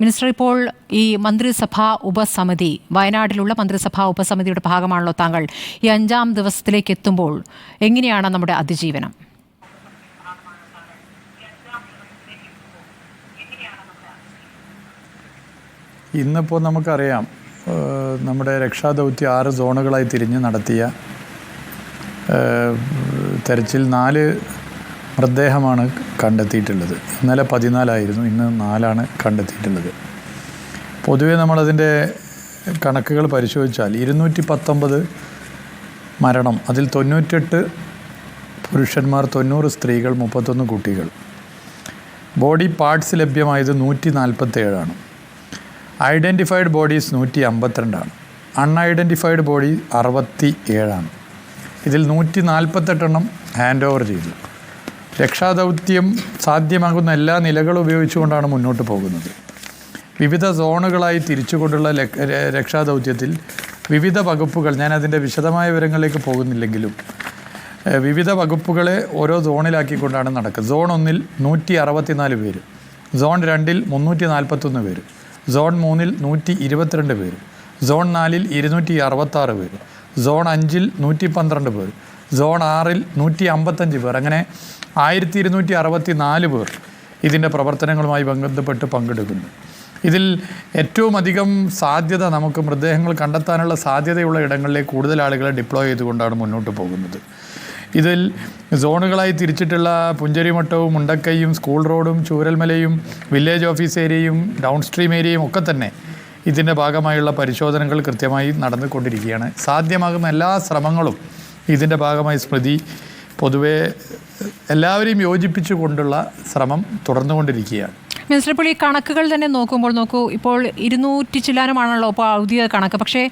Minister ഇപ്പോൾ ഈ മന്ത്രിസഭാ ഉപസമിതി വയനാട്ടിലുള്ള മന്ത്രിസഭാ ഉപസമിതിയുടെ ഭാഗമാണല്ലോ താങ്കൾ ഈ അഞ്ചാം ദിവസത്തിലേക്ക് എത്തുമ്പോൾ എങ്ങനെയാണ് നമ്മുടെ അതിജീവനം? ഇന്നിപ്പോൾ നമുക്കറിയാം നമ്മുടെ രക്ഷാദൗത്യം ആറ് സോണുകളായി തിരിഞ്ഞ് നടത്തിയ തെരച്ചിൽ നാല് മൃതദേഹമാണ് കണ്ടെത്തിയിട്ടുള്ളത്. ഇന്നലെ പതിനാലായിരുന്നു ഇന്ന് നാലാണ് കണ്ടെത്തിയിട്ടുള്ളത്. പൊതുവേ നമ്മളതിന്റെ കണക്കുകൾ പരിശോധിച്ചാൽ ഇരുന്നൂറ്റി പത്തൊമ്പത് മരണം അതിൽ തൊണ്ണൂറ്റെട്ട് പുരുഷന്മാർ തൊണ്ണൂറ് സ്ത്രീകൾ മുപ്പത്തൊന്ന് കുട്ടികൾ. ബോഡി പാർട്സ് ലഭ്യമായത് നൂറ്റി നാൽപ്പത്തേഴാണ് ഐഡന്റിഫൈഡ് ബോഡീസ് നൂറ്റി അമ്പത്തിരണ്ടാണ് അൺഐഡന്റിഫൈഡ് ബോഡി അറുപത്തി ഏഴാണ് ഇതിൽ നൂറ്റി നാൽപ്പത്തെട്ടെണ്ണം ഹാൻഡ് ഓവർ ചെയ്തു. രക്ഷാദൗത്യം സാധ്യമാകുന്ന എല്ലാ നിലകളും ഉപയോഗിച്ചുകൊണ്ടാണ് മുന്നോട്ട് പോകുന്നത്. വിവിധ സോണുകളായി തിരിച്ചുകൊണ്ടുള്ള രക്ഷാദൗത്യത്തിൽ വിവിധ വകുപ്പുകൾ ഞാൻ അതിന്റെ വിശദമായ വിവരങ്ങളിലേക്ക് പോകുന്നില്ലെങ്കിലും വിവിധ വകുപ്പുകളെ ഓരോ സോണിലാക്കിക്കൊണ്ടാണ് നടക്കുക സോൺ ഒന്നിൽ നൂറ്റി അറുപത്തിനാല് പേര് സോൺ രണ്ടിൽ മുന്നൂറ്റി നാൽപ്പത്തൊന്ന് പേര് സോൺ മൂന്നിൽ നൂറ്റി ഇരുപത്തിരണ്ട് പേര് സോൺ നാലിൽ ഇരുന്നൂറ്റി അറുപത്താറ് പേര് സോൺ അഞ്ചിൽ നൂറ്റി പന്ത്രണ്ട് പേർ സോൺ ആറിൽ നൂറ്റി അമ്പത്തഞ്ച് പേർ. അങ്ങനെ ആയിരത്തി ഇരുന്നൂറ്റി അറുപത്തി നാല് പേർ ഇതിന്റെ പ്രവർത്തനങ്ങളുമായി ബന്ധപ്പെട്ട് പങ്കെടുക്കുന്നു. ഇതിൽ ഏറ്റവും അധികം സാധ്യത നമുക്ക് മൃതദേഹങ്ങൾ കണ്ടെത്താനുള്ള സാധ്യതയുള്ള ഇടങ്ങളിലേക്ക് കൂടുതൽ ആളുകളെ ഡിപ്ലോയ് ചെയ്തുകൊണ്ടാണ് മുന്നോട്ട് പോകുന്നത്. ഇതിൽ സോണുകളായി തിരിച്ചിട്ടുള്ള പുഞ്ചരിമട്ടവും മുണ്ടക്കയും സ്കൂൾ റോഡും ചൂരൽമലയും വില്ലേജ് ഓഫീസ് ഏരിയയും ഡൗൺ സ്ട്രീം ഏരിയയും ഒക്കെ തന്നെ ഇതിന്റെ ഭാഗമായുള്ള പരിശോധനകൾ കൃത്യമായി നടന്നുകൊണ്ടിരിക്കുകയാണ്. സാധ്യമാകുന്ന എല്ലാ ശ്രമങ്ങളും ഇതിന്റെ ഭാഗമായി സ്മൃതി പൊതുവെ എല്ലാവരെയും യോജിപ്പിച്ചുകൊണ്ടുള്ള ശ്രമം തുടർന്നുകൊണ്ടിരിക്കുകയാണ്. മിനിസ്റ്റർ ഇപ്പോൾ ഈ കണക്കുകൾ തന്നെ നോക്കുമ്പോൾ നോക്കൂ ഇപ്പോൾ ഇരുന്നൂറ്റി ചില്ലാനമാണല്ലോ ഇപ്പോൾ ഔദ്യോഗിക കണക്ക്. പക്ഷേ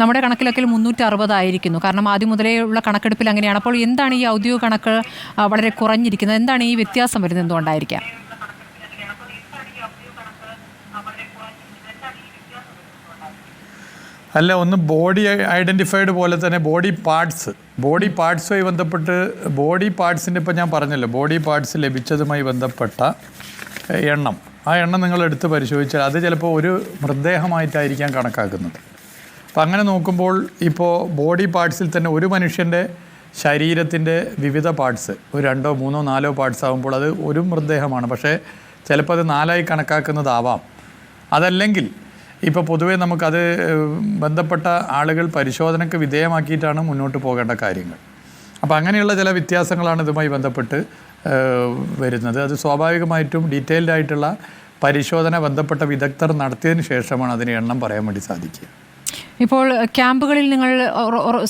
നമ്മുടെ കണക്കിലൊക്കെ മുന്നൂറ്റി അറുപതായിരിക്കുന്നു കാരണം ആദ്യം മുതലേ ഉള്ള കണക്കെടുപ്പിൽ അങ്ങനെയാണ്. അപ്പോൾ എന്താണ് ഈ ഔദ്യോഗിക കണക്ക് വളരെ കുറഞ്ഞിരിക്കുന്നത്? എന്താണ് ഈ വ്യത്യാസം വരുന്നത് എന്തുകൊണ്ടായിരിക്കാം? അല്ല ഒന്ന് ബോഡി ഐഡന്റിഫൈഡ് പോലെ തന്നെ ബോഡി പാർട്സ് ബോഡി പാർട്സുമായി ബന്ധപ്പെട്ട് ബോഡി പാർട്സിന്റെ ഇപ്പം ഞാൻ പറഞ്ഞല്ലോ ബോഡി പാർട്സ് ലഭിച്ചതുമായി ബന്ധപ്പെട്ട എണ്ണം. ആ എണ്ണം നിങ്ങൾ എടുത്ത് പരിശോധിച്ചാൽ അത് ചിലപ്പോൾ ഒരു മൃതദേഹമായിട്ടായിരിക്കാം കണക്കാക്കുന്നത്. അപ്പം അങ്ങനെ നോക്കുമ്പോൾ ഇപ്പോൾ ബോഡി പാർട്സിൽ തന്നെ ഒരു മനുഷ്യന്റെ ശരീരത്തിന്റെ വിവിധ പാർട്സ് ഒരു രണ്ടോ മൂന്നോ നാലോ പാർട്സ് ആകുമ്പോൾ അത് ഒരു മൃതദേഹമാണ്. പക്ഷേ ചിലപ്പോൾ അത് നാലായി കണക്കാക്കുന്നതാവാം. അതല്ലെങ്കിൽ ഇപ്പോൾ പൊതുവേ നമുക്കത് ബന്ധപ്പെട്ട ആളുകൾ പരിശോധനയ്ക്ക് വിധേയമാക്കിയിട്ടാണ് മുന്നോട്ട് പോകേണ്ട കാര്യങ്ങൾ. അപ്പോൾ അങ്ങനെയുള്ള ചില വ്യത്യാസങ്ങളാണ് ഇതുമായി ബന്ധപ്പെട്ട് വരുന്നത്. അത് സ്വാഭാവികമായിട്ടും ഡീറ്റെയിൽഡ് ആയിട്ടുള്ള പരിശോധന ബന്ധപ്പെട്ട വിദഗ്ധർ നടത്തിയതിന് ശേഷമാണ് അതിന് എണ്ണം പറയാൻ വേണ്ടി സാധിക്കുക. ഇപ്പോൾ ക്യാമ്പുകളിൽ നിങ്ങൾ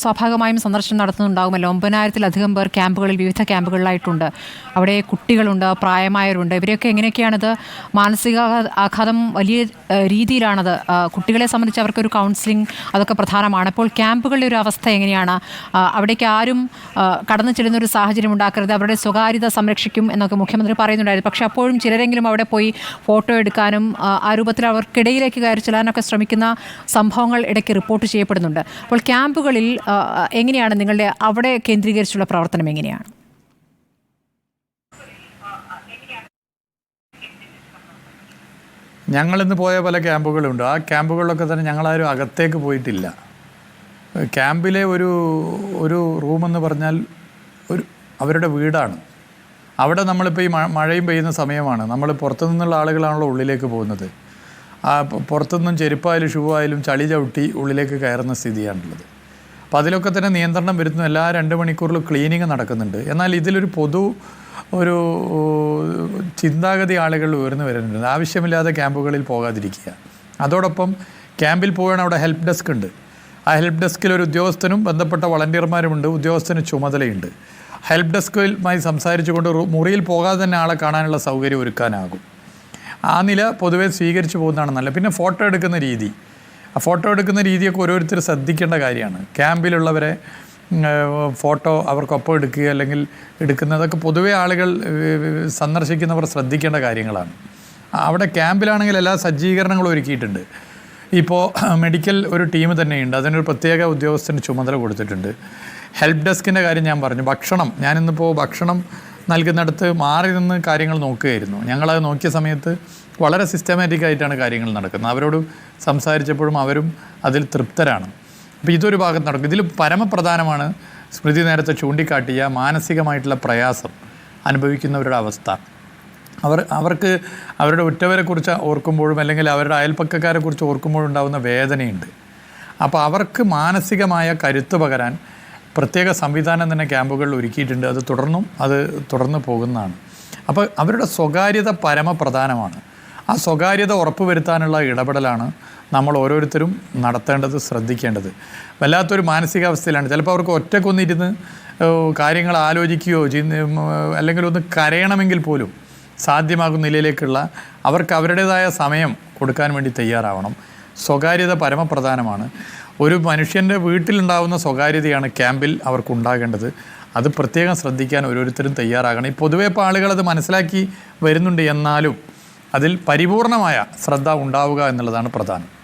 സ്വാഭാവികമായും സന്ദർശനം നടത്തുന്നുണ്ടാകുമല്ലോ ഒമ്പതിനായിരത്തിലധികം പേർ ക്യാമ്പുകളിൽ വിവിധ ക്യാമ്പുകളിലായിട്ടുണ്ട്. അവിടെ കുട്ടികളുണ്ട് പ്രായമായവരുണ്ട്. ഇവരെയൊക്കെ എങ്ങനെയൊക്കെയാണത്? മാനസിക ആഘാതം വലിയ രീതിയിലാണത്. കുട്ടികളെ സംബന്ധിച്ച് അവർക്കൊരു കൗൺസിലിംഗ് അതൊക്കെ പ്രധാനമാണ്. ഇപ്പോൾ ക്യാമ്പുകളുടെ ഒരു അവസ്ഥ എങ്ങനെയാണ്? അവിടേക്ക് ആരും കടന്നു ചെല്ലുന്ന ഒരു സാഹചര്യം ഉണ്ടാക്കരുത്. അവരുടെ സ്വകാര്യത സംരക്ഷിക്കും എന്നൊക്കെ മുഖ്യമന്ത്രി പറയുന്നുണ്ടായിരുന്നു. പക്ഷേ അപ്പോഴും ചിലരെങ്കിലും അവിടെ പോയി ഫോട്ടോ എടുക്കാനും ആ രൂപത്തിൽ അവർക്കിടയിലേക്ക് കയറി ചെല്ലാനൊക്കെ ശ്രമിക്കുന്ന സംഭവങ്ങൾ ഇടയ്ക്ക് റിപ്പോർട്ട് ചെയ്യപ്പെടുന്നുണ്ട്. അപ്പോൾ ക്യാമ്പുകളിൽ എങ്ങനെയാണ് നിങ്ങളുടെ അവിടെ കേന്ദ്രീകരിച്ചുള്ള പ്രവർത്തനം എങ്ങനെയാണ്? ഞങ്ങളിന്ന് പോയ പല ക്യാമ്പുകളുണ്ട്. ആ ക്യാമ്പുകളിലൊക്കെ തന്നെ ഞങ്ങളാരും അകത്തേക്ക് പോയിട്ടില്ല. ക്യാമ്പിലെ ഒരു ഒരു റൂമെന്ന് പറഞ്ഞാൽ ഒരു അവരുടെ വീടാണ്. അവിടെ നമ്മളിപ്പോൾ ഈ മഴയും പെയ്യുന്ന സമയമാണ്. നമ്മൾ പുറത്തു നിന്നുള്ള ആളുകളാണല്ലോ ഉള്ളിലേക്ക് പോകുന്നത്. ആ പുറത്തുനിന്നും ചെരുപ്പായാലും ഷൂ ആയാലും ചളി ചവിട്ടി ഉള്ളിലേക്ക് കയറുന്ന സ്ഥിതിയാണുള്ളത്. അപ്പോൾ അതിലൊക്കെ തന്നെ നിയന്ത്രണം വരുത്തുന്നു എല്ലാ രണ്ട് മണിക്കൂറിലും ക്ലീനിങ് നടക്കുന്നുണ്ട്. എന്നാൽ ഇതിലൊരു പൊതു ഒരു ചിന്താഗതി ആളുകൾ ഉയർന്നു വരുന്നുണ്ട്. ആവശ്യമില്ലാതെ ക്യാമ്പുകളിൽ പോകാതിരിക്കുക. അതോടൊപ്പം ക്യാമ്പിൽ പോവുകയാണ് അവിടെ ഹെൽപ്പ് ഡെസ്ക് ഉണ്ട്. ആ ഹെൽപ്പ് ഡെസ്കിൽ ഒരു ഉദ്യോഗസ്ഥനും ബന്ധപ്പെട്ട വളണ്ടിയർമാരുമുണ്ട്. ഉദ്യോഗസ്ഥന് ചുമതലയുണ്ട്. ഹെൽപ്പ് ഡെസ്കുമായി സംസാരിച്ചുകൊണ്ട് മുറിയിൽ പോകാതെ തന്നെ ആളെ കാണാനുള്ള സൗകര്യം ഒരുക്കാനാകും. ആ നില പൊതുവേ സ്വീകരിച്ചു പോകുന്നതാണ് നല്ലത്. പിന്നെ ഫോട്ടോ എടുക്കുന്ന രീതി. ആ ഫോട്ടോ എടുക്കുന്ന രീതിയൊക്കെ ഓരോരുത്തർ ശ്രദ്ധിക്കേണ്ട കാര്യമാണ്. ക്യാമ്പിലുള്ളവരെ ഫോട്ടോ അവർക്കൊപ്പം എടുക്കുക അല്ലെങ്കിൽ എടുക്കുന്നതൊക്കെ പൊതുവെ ആളുകൾ സന്ദർശിക്കുന്നവർ ശ്രദ്ധിക്കേണ്ട കാര്യങ്ങളാണ്. അവിടെ ക്യാമ്പിലാണെങ്കിൽ എല്ലാ സജ്ജീകരണങ്ങളും ഒരുക്കിയിട്ടുണ്ട്. ഇപ്പോൾ മെഡിക്കൽ ഒരു ടീം തന്നെയുണ്ട്. അതിനൊരു പ്രത്യേക ഉദ്യോഗസ്ഥന് ചുമതല കൊടുത്തിട്ടുണ്ട്. ഹെൽപ്പ് ഡെസ്കിന്റെ കാര്യം ഞാൻ പറഞ്ഞു. ഭക്ഷണം. ഞാനിന്നിപ്പോൾ ഭക്ഷണം നൽകുന്നിടത്ത് മാറി നിന്ന് കാര്യങ്ങൾ നോക്കുകയായിരുന്നു. ഞങ്ങളത് നോക്കിയ സമയത്ത് വളരെ സിസ്റ്റമാറ്റിക് ആയിട്ടാണ് കാര്യങ്ങൾ നടക്കുന്നത്. അവരോട് സംസാരിച്ചപ്പോഴും അവരും അതിൽ തൃപ്തരാണ്. അപ്പോൾ ഇതൊരു ഭാഗത്ത് നടക്കും. ഇതിൽ പരമപ്രധാനമാണ് സ്മൃതി നേരത്തെ ചൂണ്ടിക്കാട്ടിയ മാനസികമായിട്ടുള്ള പ്രയാസം അനുഭവിക്കുന്നവരുടെ അവസ്ഥ. അവർ അവർക്ക് അവരുടെ ഉറ്റവരെക്കുറിച്ച് ഓർക്കുമ്പോഴും അല്ലെങ്കിൽ അവരുടെ അയൽപ്പക്കക്കാരെക്കുറിച്ച് ഓർക്കുമ്പോഴും ഉണ്ടാകുന്ന വേദനയുണ്ട്. അപ്പോൾ അവർക്ക് മാനസികമായ കരുത്ത് പകരാൻ പ്രത്യേക സംവിധാനം തന്നെ ക്യാമ്പുകളിൽ ഒരുക്കിയിട്ടുണ്ട്. അത് തുടർന്നും അത് തുടർന്ന് പോകുന്നതാണ്. അപ്പോൾ അവരുടെ സ്വകാര്യത പരമപ്രധാനമാണ്. ആ സ്വകാര്യത ഉറപ്പുവരുത്താനുള്ള ഇടപെടലാണ് നമ്മൾ ഓരോരുത്തരും നടത്തേണ്ടത് ശ്രദ്ധിക്കേണ്ടത്. വല്ലാത്തൊരു മാനസികാവസ്ഥയിലാണ്. ചിലപ്പോൾ അവർക്ക് ഒറ്റക്കൊന്നിരുന്ന് കാര്യങ്ങൾ ആലോചിക്കുകയോ അല്ലെങ്കിൽ ഒന്ന് കരയണമെങ്കിൽ പോലും സാധ്യമാകുന്ന നിലയിലേക്കുള്ള അവർക്ക് അവരുടേതായ സമയം കൊടുക്കാൻ വേണ്ടി തയ്യാറാവണം. സ്വകാര്യത പരമപ്രധാനമാണ്. ഒരു മനുഷ്യന്റെ വീട്ടിലുണ്ടാവുന്ന സ്വകാര്യതയാണ് ക്യാമ്പിൽ അവർക്കുണ്ടാകേണ്ടത്. അത് പ്രത്യേകം ശ്രദ്ധിക്കാൻ ഓരോരുത്തരും തയ്യാറാകണം. ഈ പൊതുവേ ഇപ്പോൾ ആളുകൾ അത് മനസ്സിലാക്കി വരുന്നുണ്ട് എന്നാലും അതിൽ പരിപൂർണമായ ശ്രദ്ധ ഉണ്ടാവുക എന്നുള്ളതാണ് പ്രധാനം.